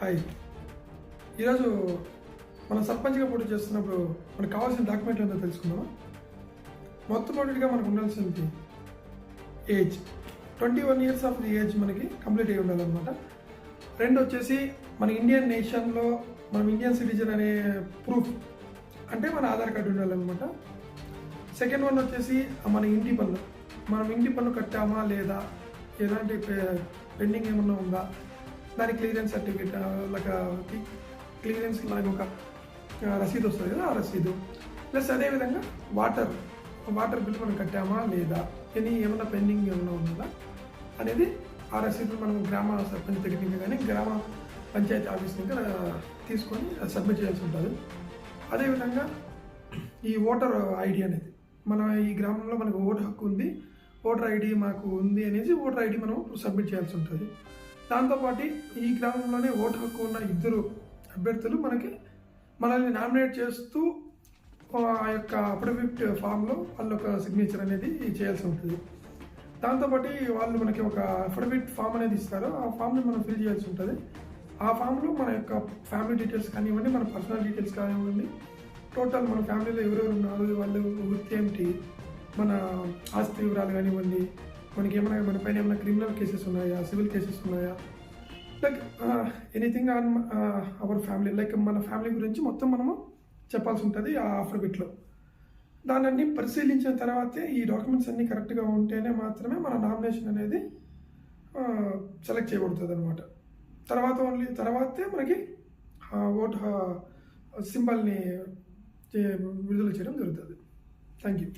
Hi. ఈరోజు మనం సర్పంచ్గా పోటీ చేస్తున్నప్పుడు మనకు కావాల్సిన డాక్యుమెంట్లు ఏంటో తెలుసుకుందామా? మొట్టమొదటిగా మనకు ఉండాల్సింది age. Twenty one years of the age మనకి కంప్లీట్ అయి ఉండాలన్నమాట. రెండు వచ్చేసి మన ఇండియన్ నేషన్లో మనం ఇండియన్ సిటిజన్ అనే ప్రూఫ్ అంటే మన ఆధార్ కార్డు ఉండాలన్నమాట. సెకండ్ వన్ వచ్చేసి మన ఇంటి పన్ను. మనం ఇంటి పన్ను కట్టామా లేదా? ఎలాంటి పెండింగ్ ఏమన్నా ఉందా? దాని క్లియరెన్స్ సర్టిఫికేట్ లైక్ క్లియరెన్స్ లాగా ఒక రసీదు వస్తుంది కదా ఆ రసీదు. ప్లస్ అదేవిధంగా వాటర్ వాటర్ బిల్ మనం కట్టామా లేదా ఎనీ ఏమైనా పెండింగ్ ఏమైనా ఉన్నదా అనేది ఆ రసీదు మనం గ్రామ సర్పంచ్ దగ్గర నుంచి కానీ గ్రామ పంచాయతీ ఆఫీస్ దగ్గర తీసుకొని సబ్మిట్ చేయాల్సి ఉంటుంది. అదేవిధంగా ఈ ఓటర్ ఐడి అనేది మన ఈ గ్రామంలో మనకు ఓటు హక్కు ఉంది ఓటర్ ఐడి మాకు ఉంది అనేసి ఓటర్ ఐడి మనం సబ్మిట్ చేయాల్సి ఉంటుంది. దాంతోపాటు ఈ గ్రామంలోనే ఓటు హక్కు ఉన్న ఇద్దరు అభ్యర్థులు మనకి మనల్ని నామినేట్ చేస్తూ ఆ యొక్క అఫిడవిట్ ఫామ్లో వాళ్ళ ఒక సిగ్నేచర్ అనేది చేయాల్సి ఉంటుంది. దాంతోపాటు వాళ్ళు మనకి ఒక అఫిడవిట్ ఫామ్ అనేది ఇస్తారు. ఆ ఫామ్ని మనం ఫిల్ చేయాల్సి ఉంటుంది. ఆ ఫామ్లో మన యొక్క ఫ్యామిలీ డీటెయిల్స్ కానివ్వండి మన పర్సనల్ డీటెయిల్స్ కానివ్వండి టోటల్ మన ఫ్యామిలీలో ఎవరెవరు ఉన్నారు వాళ్ళు వృత్తి ఏమిటి మన ఆస్తి వివరాలు కానివ్వండి మనకి ఏమైనా uh, uh, మన పైన ఏమైనా క్రిమినల్ కేసెస్ ఉన్నాయా? సివిల్ కేసెస్ ఉన్నాయా? Like anything on our family like మన ఫ్యామిలీ గురించి మొత్తం మనము చెప్పాల్సి ఉంటుంది ఆ అఫిడవిట్లో దాన్ని పరిశీలించిన తర్వాతే ఈ డాక్యుమెంట్స్ అన్నీ కరెక్ట్గా ఉంటేనే మాత్రమే మన నామినేషన్ అనేది సెలెక్ట్ చేయబడుతుంది అనమాట తర్వాత ఓన్లీ తర్వాతే మనకి ఓట్ సింబల్ని విడుదల చేయడం జరుగుతుంది. Thank you